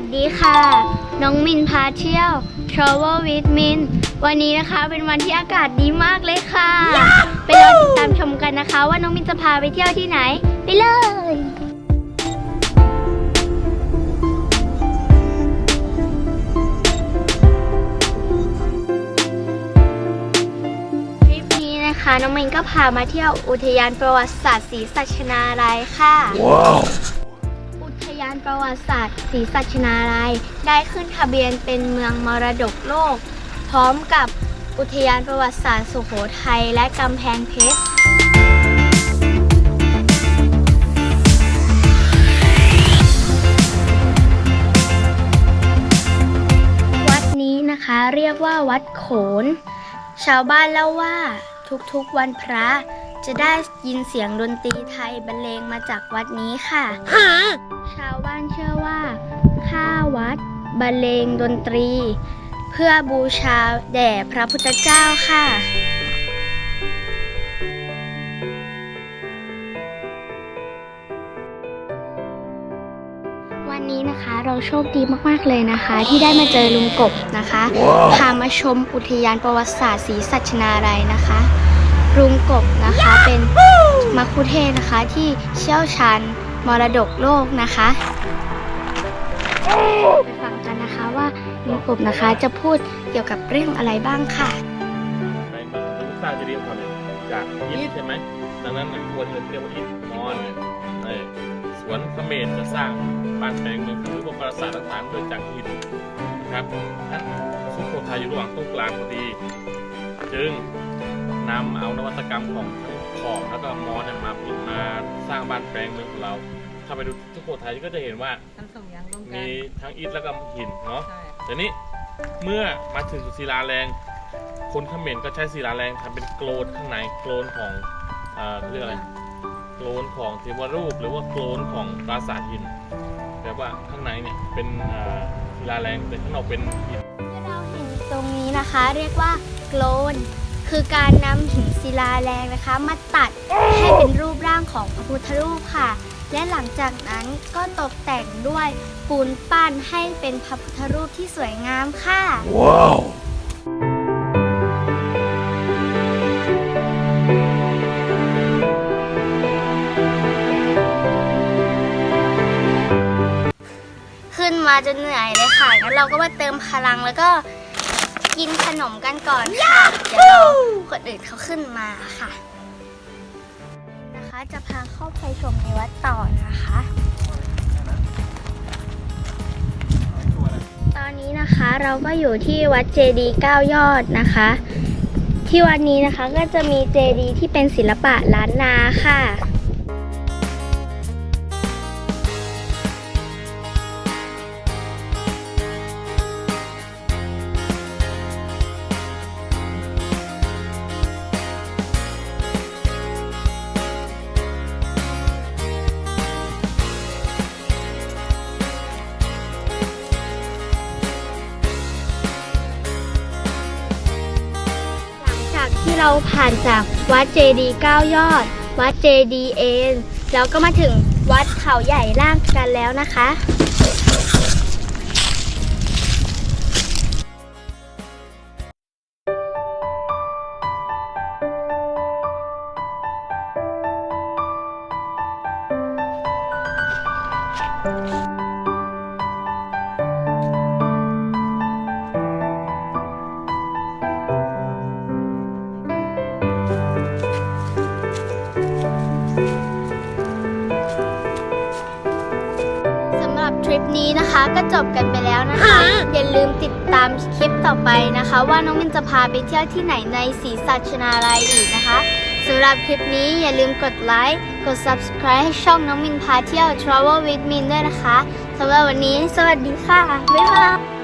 สดีค่ะ น้องมินพาเที่ยว Travel with Min วันนี้นะคะเป็นวันที่อากาศดีมากเลยค่ะ ไปรอติดตามชมกันนะคะ ว่าน้องมินจะพาไปเที่ยวที่ไหน ไปเลยทริปนี้นะคะน้องมินก็พามาเที่ยวอุทยานประวัติศาสตร์ศรีสัชนาลัยค่ะ Wow. อุทยาน ประวัติศาสตร์ศรีสัชนาลัย ได้ขึ้นทะเบียนเป็นเมืองมรดกโลก พร้อมกับอุทยานประวัติศาสตร์สุโขทัยและกำแพงเพชรวัดนี้นะคะเรียกว่าวัดโขน ชาวบ้านเล่าว่าทุกๆวันพระ จะได้ยินเสียงดนตรีไทยบรรเลงมาจากวัดนี้ค่ะ ชาวบ้านเชื่อว่าข้าวัดบรรเลงดนตรี เพื่อบูชาแด่พระพุทธเจ้าค่ะวันนี้นะคะเราโชคดีมากๆเลยนะคะ ที่ได้มาเจอลุงกบนะคะว้าวพามาชมอุทยานประวัติศาสตร์ศรีสัชนาลัยนะคะ ลุงกบนะคะ เป็นมัคคุเทศก์นะคะที่เชี่ยวชาญมรดกโลกนะคะไปฟังกันนะคะว่าลุงกบนะคะจะพูดเกี่ยวกับเรื่องอะไรบ้างค่ะแปลงเมืองคือสร้างจะเรียกความเนี่ยจากอิฐใช่ไหมดังนั้นมันควรจะเรียกว่าอิฐมอนเออสวนเขมรจะสร้างบ้านแปลงเมืองหรือพวกปราสาทต่างๆโดยจากอิฐนะครับท่านสุโขทัยอยู่ระหว่างตรงกลางพอดี จึง นำเอานวัตกรรมของทั้งขอมแล้วก็มอสเนี่ยมาปิดมาสร้างบ้านแปลงเมืองของเรา ถ้าไปดูสุโขทัยก็จะเห็นว่าทั้งสองอย่างรวมกัมีนทั้งอิฐแล้วก็หินเนาะ ใช่แต่นี้เมื่อมาถึงศิลาแรง คนเขมรก็ใช้ศิลาแรงทำเป็นโกลนข้างในโกลนของเอ่อเขาเรียกอะไรโกลนของเทวรูป หรือว่าโกลนของปราสาทหินแบบว่าข้างในเนี่ยเป็นเอ่อศิลาแรงแต่ข้างนอกเป็นหิน ที่เราเห็นตรงนี้นะคะ เรียกว่าโกลน คือการนำหินศิลาแรงนะคะ มาตัดให้เป็นรูปร่างของพระพุทธรูปค่ะ และหลังจากนั้นก็ตกแต่งด้วยปูนปั้นให้เป็นพระพุทธรูปที่สวยงามค่ะ Wow. ขึ้นมาจนเหนื่อยเลยค่ะงั้นเราก็มาเติมพลังแล้วก็ กินขนมกันก่อนค่ะ เดี๋ยวเราคนอื่นเขาขึ้นมาค่ะ นะคะจะพาเข้าไปชมในวัดต่อนะคะ ตอนนี้นะคะเราก็อยู่ที่วัดเจดีย์9ยอดนะคะ ที่วัดนี้นะคะก็จะมีเจดีย์ที่เป็นศิลปะล้านนาค่ะ เราผ่านจากวัดเจดีย์9ยอด วัดเจดีย์เอ็นแล้วก็มาถึงวัดเขาใหญ่ล่างกันแล้วนะคะสำ รับทริปนี้นะคะก็จบกันไปแล้วนะคะ อย่าลืมติดตามคลิปต่อไปนะคะ ว่าน้องมินจะพาไปเที่ยวที่ไหนในสีสัชนาลัยอีกนะคะสำหรับคลิปนี้อย่าลืมกดไลค์กด subscribe ให้ช่องน้องมินพาเที่ยว Travel with Min ด้วยนะคะสำหรับวันนี้ สวัสดีค่ะ บ๊ายบาย